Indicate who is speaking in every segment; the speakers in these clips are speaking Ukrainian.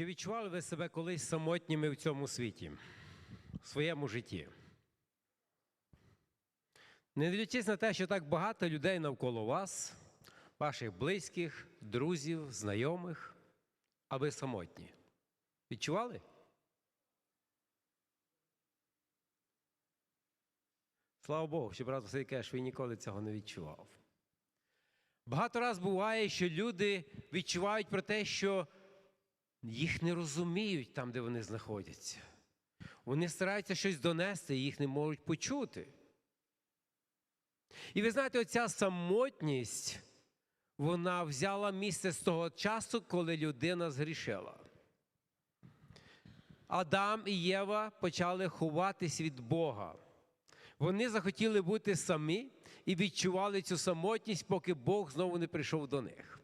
Speaker 1: Чи відчували ви себе колись самотніми в цьому світі, в своєму житті? Не дивлячись на те, що так багато людей навколо вас, ваших близьких, друзів, знайомих, а ви самотні. Відчували? Слава Богу, що брат Василь каже, що він ніколи цього не відчував. Багато раз буває, що люди відчувають про те, що їх не розуміють там, де вони знаходяться. Вони стараються щось донести, їх не можуть почути. І ви знаєте, оця самотність, вона взяла місце з того часу, коли людина згрішила. Адам і Єва почали ховатись від Бога. Вони захотіли бути самі і відчували цю самотність, поки Бог знову не прийшов до них.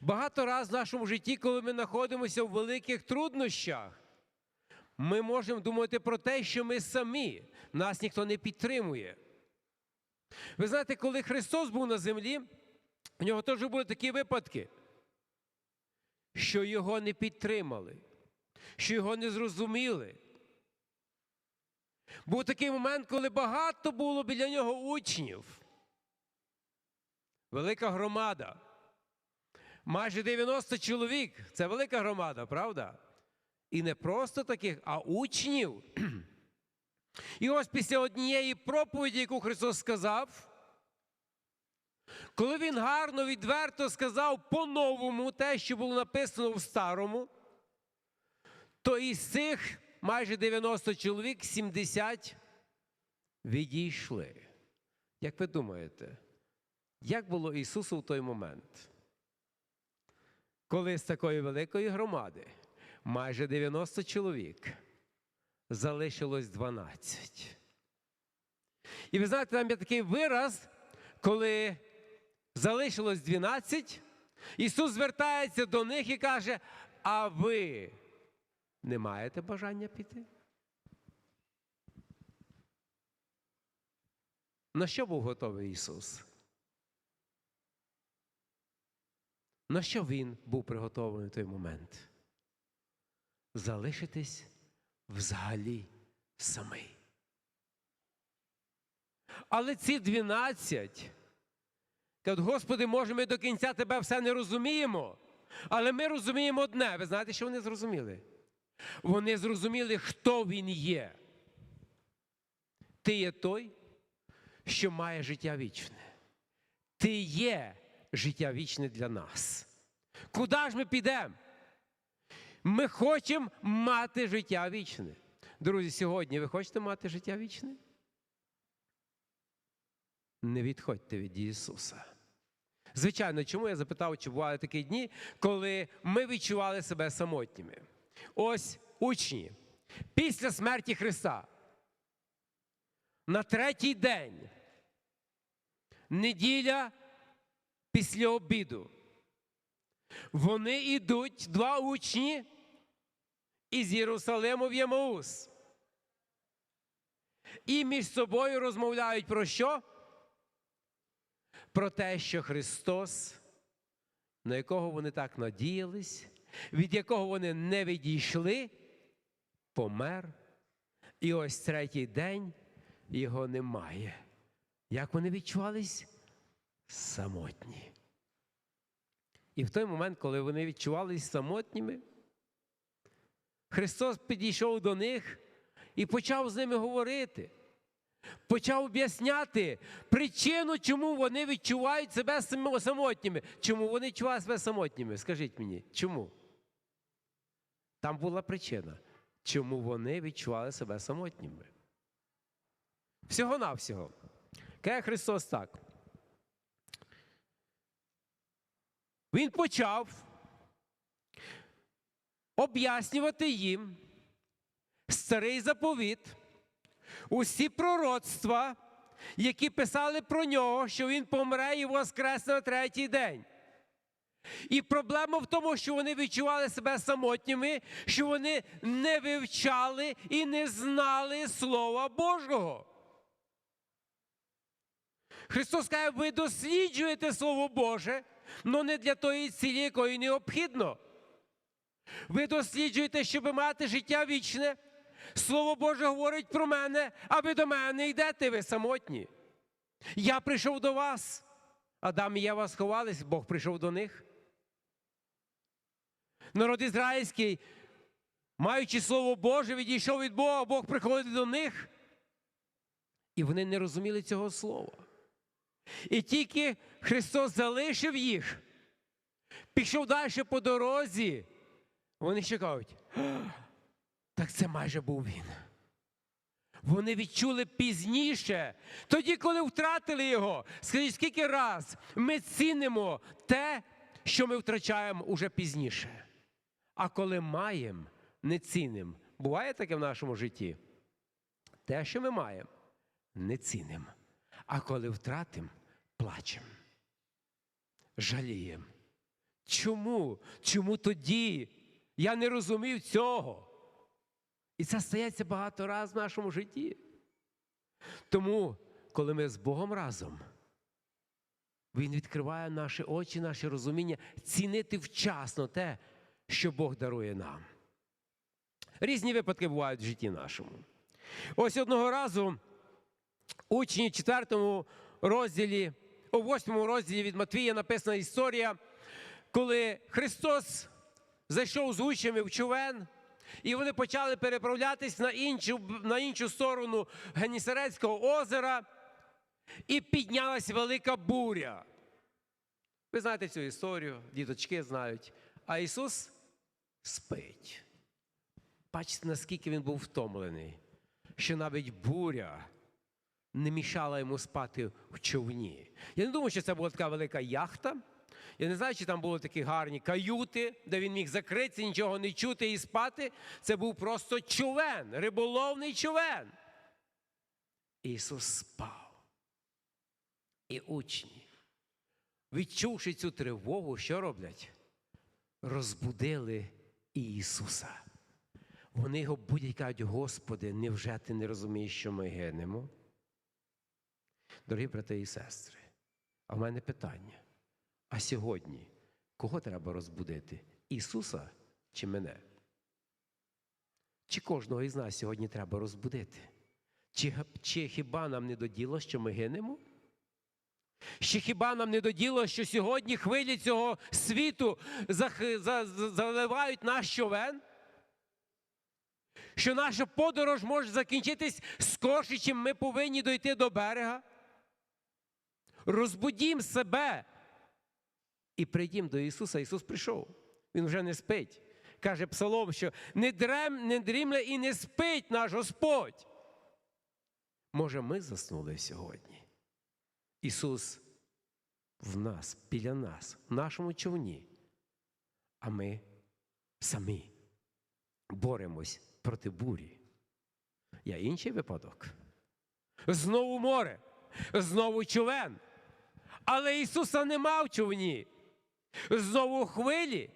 Speaker 1: Багато раз в нашому житті, коли ми знаходимося в великих труднощах, ми можемо думати про те, що ми самі, нас ніхто не підтримує. Ви знаєте, коли Христос був на землі, в нього теж були такі випадки, що його не підтримали, що його не зрозуміли. Був такий момент, коли багато було біля нього учнів. Велика громада. Майже 90 чоловік. Це велика громада, правда? І не просто таких, а учнів. І ось після однієї проповіді, яку Христос сказав, коли Він гарно, відверто сказав по-новому те, що було написано в старому, то із цих майже 90 чоловік 70 відійшли. Як ви думаєте, як було Ісусу в той момент? Коли з такої великої громади, майже 90 чоловік, залишилось 12. І ви знаєте, там є такий вираз, коли залишилось 12, Ісус звертається до них і каже: А ви не маєте бажання піти? На що був готовий Ісус? На що Він був приготовлений в той момент? Залишитись взагалі самий. Але ці 12 кажуть, Господи, може, ми до кінця тебе все не розуміємо, але ми розуміємо одне. Ви знаєте, що вони зрозуміли? Вони зрозуміли, хто він є. Ти є той, що має життя вічне. Ти є життя вічне для нас. Куди ж ми підемо? Ми хочемо мати життя вічне. Друзі, сьогодні ви хочете мати життя вічне? Не відходьте від Ісуса. Звичайно, чому я запитав, чи бували такі дні, коли ми відчували себе самотніми? Ось учні після смерті Христа. На третій день, неділя після обіду, вони йдуть, два учні із Єрусалиму в Ємаус. І між собою розмовляють про що? Про те, що Христос, на якого вони так надіялись, від якого вони не відійшли, помер. І ось третій день його немає. Як вони відчувались? Самотні. І в той момент, коли вони відчувались самотніми, Христос підійшов до них і почав з ними говорити. Почав об'ясняти причину, чому вони відчувають себе самотніми. Чому вони відчувають себе самотніми? Скажіть мені, чому? Там була причина, чому вони відчували себе самотніми. Всього-навсього. Каже Христос так. Він почав об'яснювати їм старий заповіт, усі пророцтва, які писали про нього, що він помре і воскресне на третій день. І проблема в тому, що вони відчували себе самотніми, що вони не вивчали і не знали Слова Божого. Христос каже, ви досліджуєте Слово Боже, але не для тої цілі, якої необхідно. Ви досліджуєте, щоб мати життя вічне. Слово Боже говорить про мене, а ви до мене не йдете, ви самотні. Я прийшов до вас. Адам і Єва сховались, Бог прийшов до них. Народ ізраїльський, маючи Слово Боже, відійшов від Бога, Бог приходить до них. І вони не розуміли цього слова. І тільки Христос залишив їх, пішов далі по дорозі. Вони ще кажуть, так це майже був він. Вони відчули пізніше, тоді, коли втратили його. Скажіть, скільки раз ми цінимо те, що ми втрачаємо уже пізніше. А коли маємо, не цінимо. Буває таке в нашому житті? Те, що ми маємо, не цінимо. А коли втратимо, плачемо. Жаліємо. Чому? Чому тоді? Я не розумів цього. І це стається багато разів в нашому житті. Тому, коли ми з Богом разом, Він відкриває наші очі, наше розуміння, цінити вчасно те, що Бог дарує нам. Різні випадки бувають в житті нашому. Ось одного разу учні в 4 розділі, у 8 розділі від Матвія написана історія, коли Христос зайшов з учнями в човен, і вони почали переправлятись на іншу, на іншу сторону Генісарецького озера, і піднялась велика буря. Ви знаєте цю історію, діточки знають. А Ісус спить. Бачите, наскільки він був втомлений, що навіть буря не мішала йому спати в човні. Я не думаю, що це була така велика яхта. Я не знаю, чи там були такі гарні каюти, де він міг закритися, нічого не чути і спати. Це був просто човен, риболовний човен. Ісус спав. І учні, відчувши цю тривогу, що роблять? Розбудили Ісуса. Вони його будять кажуть, Господи, невже ти не розумієш, що ми гинемо? Дорогі брати і сестри, а в мене питання. А сьогодні кого треба розбудити? Ісуса чи мене? Чи кожного із нас сьогодні треба розбудити? Чи, чи хіба нам не до діла, що ми гинемо? Чи хіба нам не до діла, що сьогодні хвилі цього світу заливають наш човен? Що наша подорож може закінчитись скорше, чим ми повинні дойти до берега? Розбудім себе і прийдім до Ісуса. Ісус прийшов. Він вже не спить. Каже Псалом, що не, дрем, не дрімле і не спить наш Господь. Може, ми заснули сьогодні? Ісус в нас, біля нас, в нашому човні. А ми самі боремось проти бурі. Є інший випадок. Знову море, знову човен. Але Ісуса нема в човні. Знову хвилі,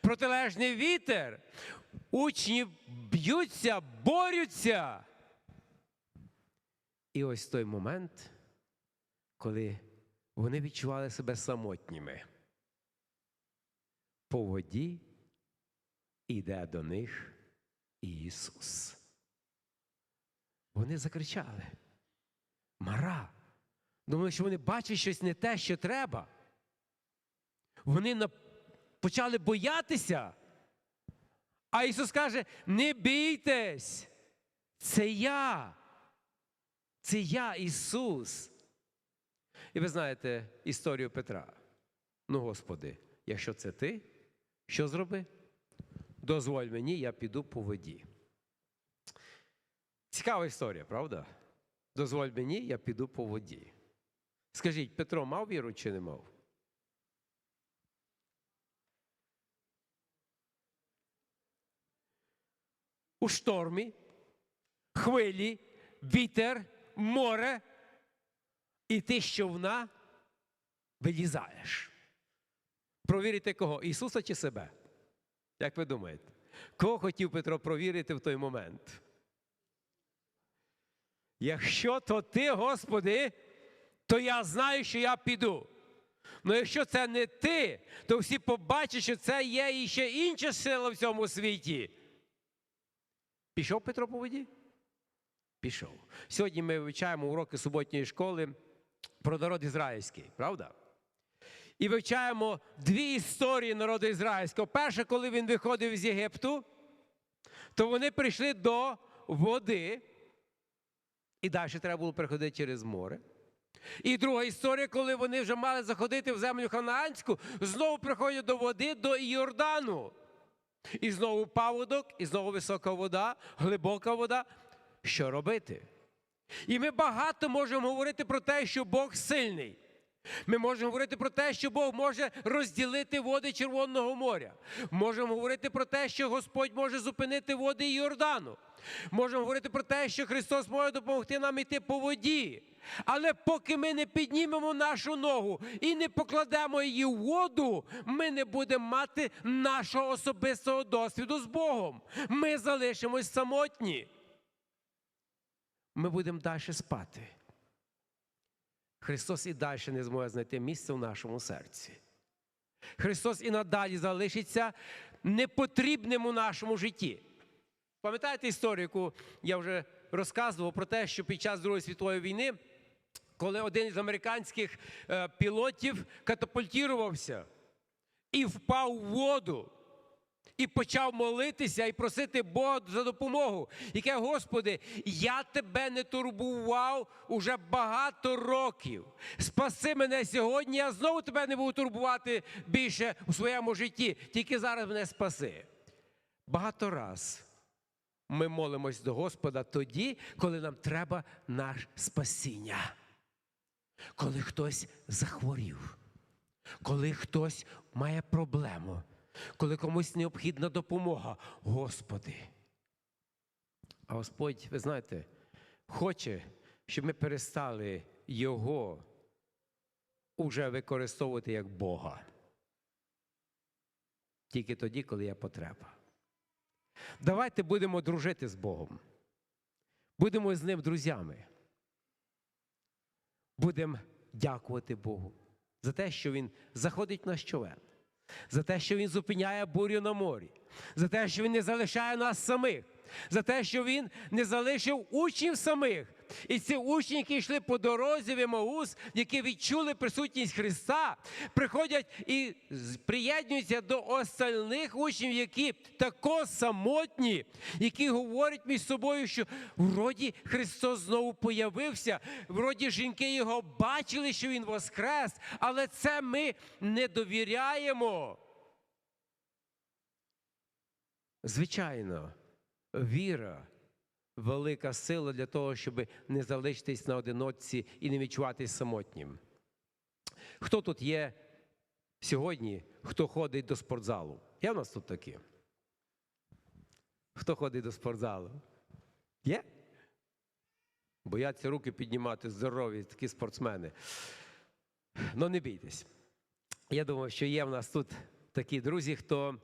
Speaker 1: протилежний вітер. Учні б'ються, борються. І ось той момент, коли вони відчували себе самотніми. По воді іде до них Ісус. Вони закричали. Мара. Думали, що вони бачать щось не те, що треба. Вони почали боятися. А Ісус каже: не бійтесь, це я. Це я, Ісус. І ви знаєте історію Петра. Ну, Господи, якщо це ти, що зроби? Дозволь мені, я піду по воді. Цікава історія, правда? Дозволь мені, я піду по воді. Скажіть, Петро мав віру чи не мав? У штормі, хвилі, вітер, море, і ти з човна вилізаєш. Провірити кого? Ісуса чи себе? Як ви думаєте? Кого хотів Петро провірити в той момент? Якщо то ти, Господи, то я знаю, що я піду. Ну якщо це не ти, то всі побачать, що це є і ще інша сила в цьому світі. Пішов Петро по воді? Пішов. Сьогодні ми вивчаємо уроки суботньої школи про народ ізраїльський, правда? І вивчаємо дві історії народу ізраїльського. Перше, коли він виходив з Єгипту, то вони прийшли до води, і далі треба було переходити через море. І друга історія, коли вони вже мали заходити в землю ханаанську, знову приходять до води, до Йордану. І знову паводок, і знову висока вода, глибока вода. Що робити? І ми багато можемо говорити про те, що Бог сильний. Ми можемо говорити про те, що Бог може розділити води Червоного моря. Можемо говорити про те, що Господь може зупинити води Йордану. Можемо говорити про те, що Христос може допомогти нам йти по воді. Але поки ми не піднімемо нашу ногу і не покладемо її в воду, ми не будемо мати нашого особистого досвіду з Богом. Ми залишимось самотні. Ми будемо далі спати. Христос і далі не зможе знайти місце в нашому серці. Христос і надалі залишиться непотрібним у нашому житті. Пам'ятаєте історію, яку я вже розказував про те, що під час Другої світової війни, коли один із американських е, пілотів катапультувався і впав у воду, і почав молитися і просити Бога за допомогу. Яке, Господи, я тебе не турбував уже багато років. Спаси мене сьогодні, я знову тебе не буду турбувати більше у своєму житті. Тільки зараз мене спаси. Багато раз ми молимось до Господа тоді, коли нам треба наш спасіння. Коли хтось захворів, коли хтось має проблему, коли комусь необхідна допомога, Господи. А Господь, ви знаєте, хоче, щоб ми перестали Його уже використовувати як Бога. Тільки тоді, коли є потреба. Давайте будемо дружити з Богом. Будемо з ним друзями. Будемо дякувати Богу за те, що Він заходить на човен, за те, що Він зупиняє бурю на морі, за те, що Він не залишає нас самих, за те, що Він не залишив учнів самих. І ці учні, які йшли по дорозі в Емаус, які відчули присутність Христа, приходять і приєднуються до остальних учнів, які тако самотні, які говорять між собою, що вроді Христос знову появився, вроді жінки його бачили, що Він воскрес, але це ми не довіряємо. Звичайно, віра велика сила для того, щоб не залишитись на одиночці і не відчуватись самотнім. Хто тут є сьогодні, хто ходить до спортзалу? Є в нас тут такі? Хто ходить до спортзалу? Є? Бояться руки піднімати здорові, такі спортсмени. Ну, не бійтесь. Я думаю, що є в нас тут такі друзі, хто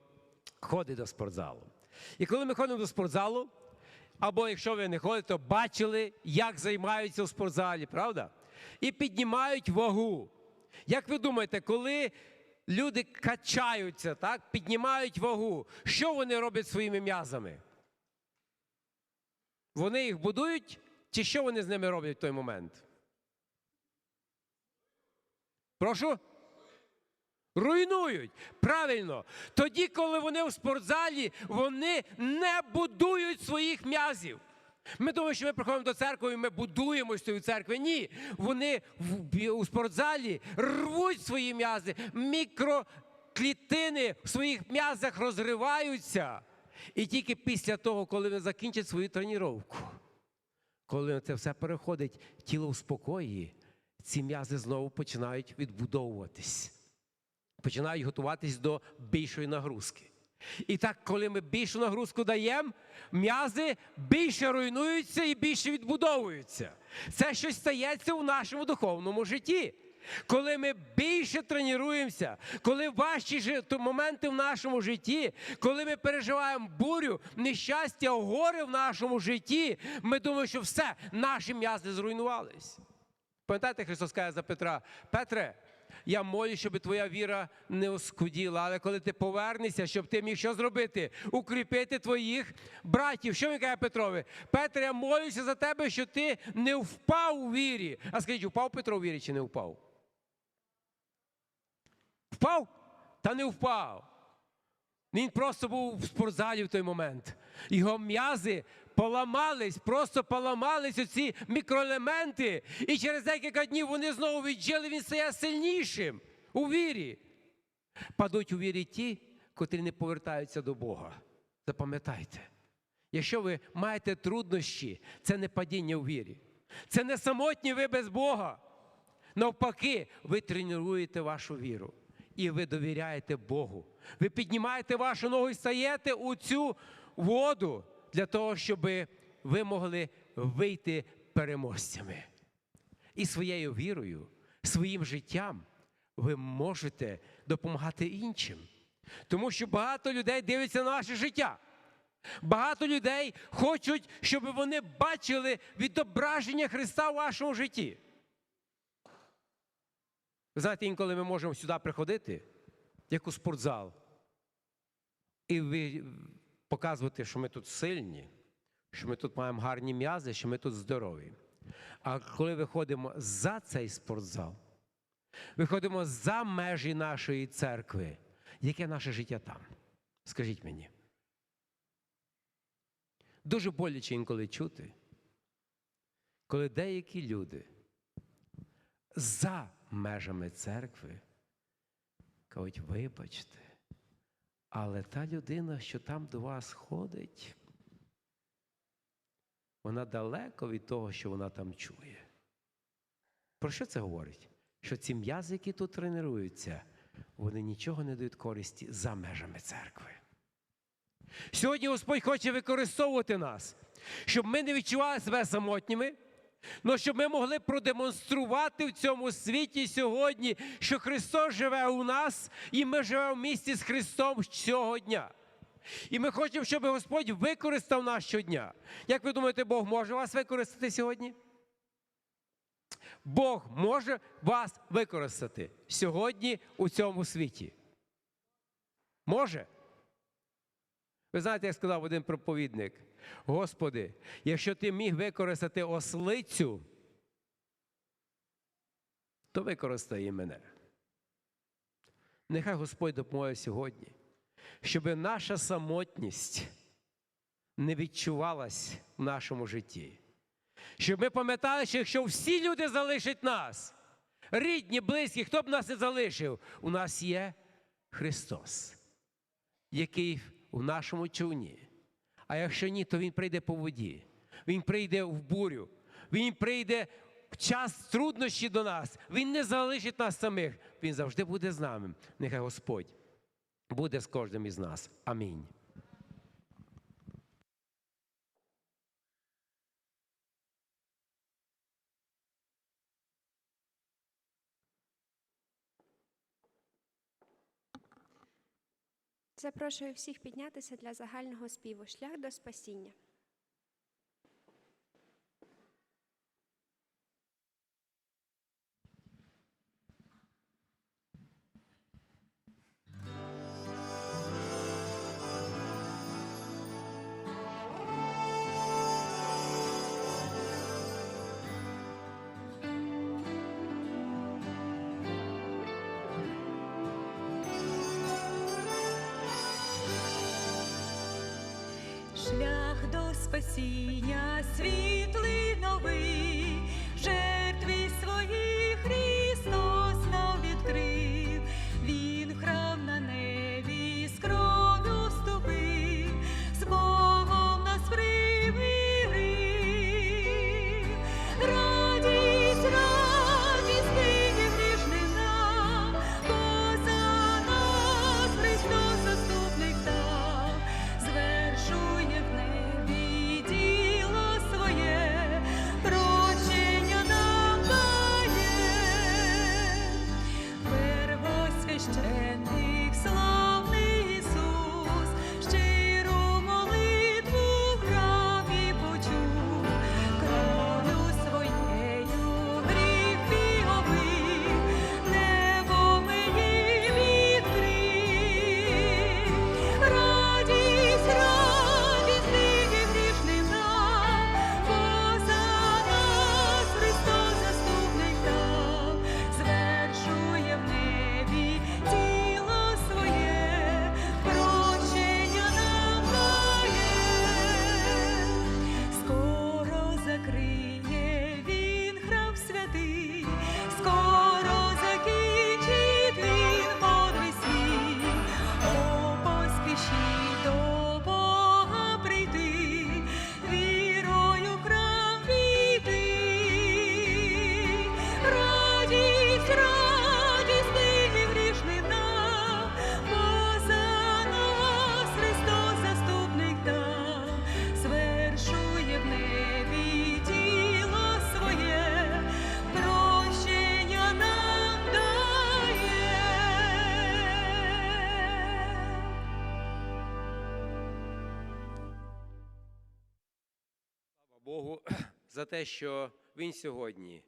Speaker 1: ходить до спортзалу. І коли ми ходимо до спортзалу, або якщо ви не ходите, то бачили, як займаються у спортзалі, правда? І піднімають вагу. Як ви думаєте, коли люди качаються, так, піднімають вагу, що вони роблять своїми м'язами? Вони їх будують, чи що вони з ними роблять в той момент? Прошу? Руйнують. Правильно. Тоді, коли вони в спортзалі, вони не будують своїх м'язів. Ми думаємо, що ми приходимо до церкви і ми будуємо з цієї церкви. Ні, вони у спортзалі рвуть свої м'язи, мікроклітини в своїх м'язах розриваються. І тільки після того, коли вони закінчать свою тренування, коли це все переходить, тіло в спокої, ці м'язи знову починають відбудовуватись починають готуватись до більшої нагрузки. І так, коли ми більшу нагрузку даємо, м'язи більше руйнуються і більше відбудовуються. Це щось стається у нашому духовному житті. Коли ми більше тренуємося, коли важчі моменти в нашому житті, коли ми переживаємо бурю, нещастя, горе в нашому житті, ми думаємо, що все, наші м'язи зруйнувались. Пам'ятаєте, Христос каже за Петра: Петре, Я молю, щоб твоя віра не оскуділа. Але коли ти повернешся, щоб ти міг що зробити? Укріпити твоїх братів. Що він каже Петрові? Петр, я молюся за тебе, що ти не впав у вірі. А скажіть, впав Петро у вірі чи не впав? Впав? Та не впав. Він просто був в спортзалі в той момент. Його м'язи поламались, просто поламались оці мікроелементи. І через декілька днів вони знову віджили, він стає сильнішим у вірі. Падуть у вірі ті, котрі не повертаються до Бога. Запам'ятайте, якщо ви маєте труднощі, це не падіння у вірі. Це не самотні ви без Бога. Навпаки, ви тренуєте вашу віру і ви довіряєте Богу. Ви піднімаєте вашу ногу і стаєте у цю воду для того, щоб ви могли вийти переможцями. І своєю вірою, своїм життям ви можете допомагати іншим. Тому що багато людей дивляться на ваше життя. Багато людей хочуть, щоб вони бачили відображення Христа в вашому житті. Знаєте, інколи ми можемо сюди приходити, як у спортзал, і ви показувати, що ми тут сильні, що ми тут маємо гарні м'язи, що ми тут здорові. А коли виходимо за цей спортзал, виходимо за межі нашої церкви, яке наше життя там? Скажіть мені. Дуже боляче інколи чути, коли деякі люди за межами церкви кажуть, вибачте, але та людина, що там до вас ходить, вона далеко від того, що вона там чує. Про що це говорить? Що ці м'язи, які тут тренуються, вони нічого не дають користі за межами церкви. Сьогодні Господь хоче використовувати нас, щоб ми не відчували себе самотніми, але щоб ми могли продемонструвати в цьому світі сьогодні, що Христос живе у нас, і ми живемо в місті з Христом цього дня. І ми хочемо, щоб Господь використав нас щодня. Як ви думаєте, Бог може вас використати сьогодні? Бог може вас використати сьогодні у цьому світі. Може? Ви знаєте, як сказав один проповідник: Господи, якщо ти міг використати ослицю, то використай і мене. Нехай Господь допоможе сьогодні, щоб наша самотність не відчувалась в нашому житті. Щоб ми пам'ятали, що якщо всі люди залишать нас, рідні, близькі, хто б нас не залишив, у нас є Христос, який в нашому човні. А якщо ні, то Він прийде по воді, Він прийде в бурю, Він прийде в час труднощі до нас. Він не залишить нас самих. Він завжди буде з нами. Нехай Господь буде з кожним із нас. Амінь.
Speaker 2: Запрошую всіх піднятися для загального співу Шлях до спасіння.
Speaker 1: За те, що Він сьогодні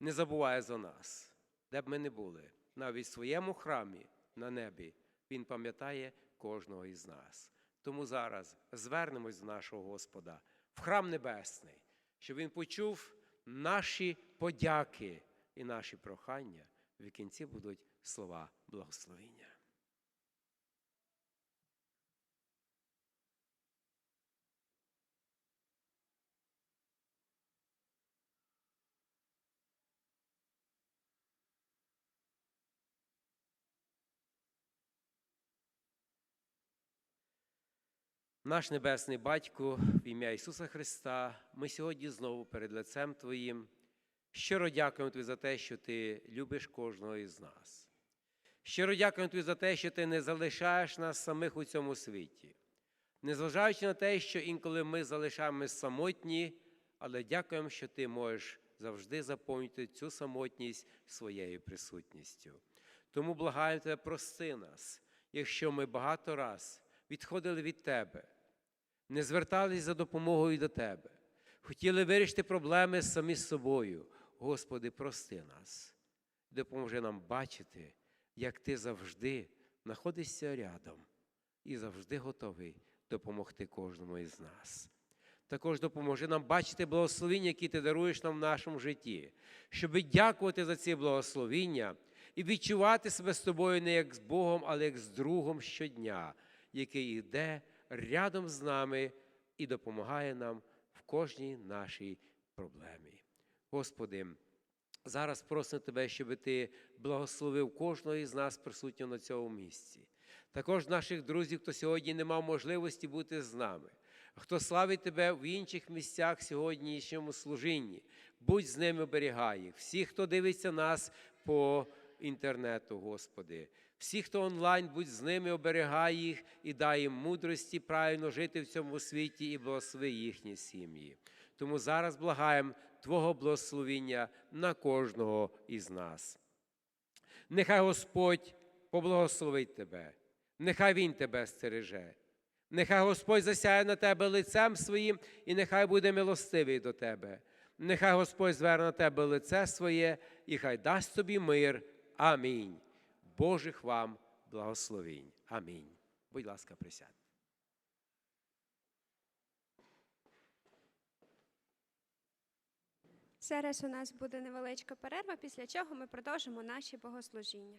Speaker 1: не забуває за нас, де б ми не були. Навіть в своєму храмі на небі Він пам'ятає кожного із нас. Тому зараз звернемось до нашого Господа в храм небесний, щоб Він почув наші подяки і наші прохання. В кінці будуть слова благословення. Наш Небесний Батько, в ім'я Ісуса Христа, ми сьогодні знову перед лицем Твоїм. Щиро дякуємо Тобі за те, що Ти любиш кожного із нас. Щиро дякуємо Тобі за те, що Ти не залишаєш нас самих у цьому світі. Незважаючи на те, що інколи ми залишаємось самотні, але дякуємо, що Ти можеш завжди заповнити цю самотність своєю присутністю. Тому благаємо Тебе, прости нас, якщо ми багато раз відходили від Тебе, не звертались за допомогою до Тебе, хотіли вирішити проблеми самі з собою. Господи, прости нас, допоможи нам бачити, як Ти завжди знаходишся рядом і завжди готовий допомогти кожному із нас. Також допоможи нам бачити благословіння, які ти даруєш нам в нашому житті, щоб дякувати за ці благословіння і відчувати себе з тобою не як з Богом, але як з другом щодня, який йде рядом з нами і допомагає нам в кожній нашій проблемі. Господи, зараз просимо Тебе, щоб Ти благословив кожного із нас присутнього на цьому місці. Також наших друзів, хто сьогодні не мав можливості бути з нами, хто славить Тебе в інших місцях сьогоднішньому служінні, будь з ними, оберігай їх. Всі, хто дивиться нас по інтернету, Господи. Всі, хто онлайн, будь з ними, оберігай їх і дай їм мудрості правильно жити в цьому світі і благослови їхні сім'ї. Тому зараз благаємо Твого благословіння на кожного із нас. Нехай Господь поблагословить тебе, нехай Він тебе стереже. Нехай Господь засяє на тебе лицем своїм, і нехай буде милостивий до тебе. Нехай Господь зверне на тебе лице своє, і хай дасть тобі мир. Амінь. Божих вам благословінь. Амінь. Будь ласка, присядьте.
Speaker 2: Зараз у нас буде невеличка перерва, після чого ми продовжимо наші богослужіння.